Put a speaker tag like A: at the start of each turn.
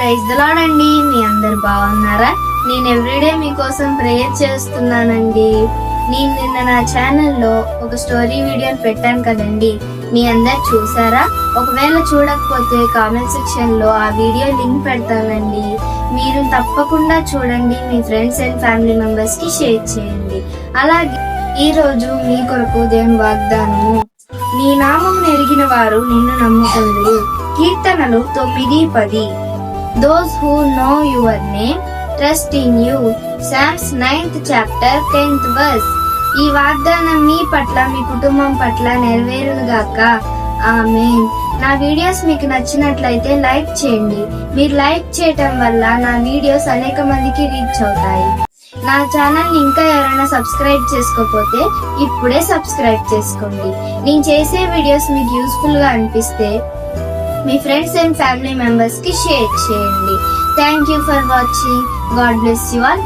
A: Praise దలాడండి మీ అందరు బాగున్నారా? నేను ఎవ్రీడే మీకోసం ప్రేయర్ చేస్తున్నానండి. నేను నిన్న నా ఛానల్లో ఒక స్టోరీ వీడియోని పెట్టాను కదండి. మీ అందరు చూసారా? ఒకవేళ చూడకపోతే కామెంట్ సెక్షన్లో ఆ వీడియో లింక్ పెడతానండి. మీరు తప్పకుండా చూడండి మీ ఫ్రెండ్స్ అండ్ ఫ్యామిలీ మెంబర్స్కి షేర్ చేయండి. అలాగే ఈరోజు మీ కొరకు దేవుని వాగ్దానము. నీ నామం ఎరిగిన వారు నిన్ను నమ్ముకుందరు కీర్తనలు తొమ్మిది పది. Those who know your name trust in you Psalms ninth chapter tenth verse ఈ వాగ్దానం మీ పట్ల మీ కుటుంబం పట్ల నెరవేరును గాక. నా వీడియోస్ మీకు నచ్చినట్లయితే లైక్ చేయండి. మీరు లైక్ చేయటం వల్ల నా వీడియోస్ అనేక మందికి రీచ్ అవుతాయి. నా ఛానల్ ఇంకా ఎవరైనా సబ్స్క్రైబ్ చేసుకోకపోతే ఇప్పుడే సబ్స్క్రైబ్ చేసుకోండి. నేను చేసే వీడియోస్ మీకు యూస్ఫుల్గా అనిపిస్తే మీ ఫ్రెండ్స్ అండ్ ఫ్యామిలీ మెంబర్స్కి షేర్ చేయండి. Thank you for watching God bless you all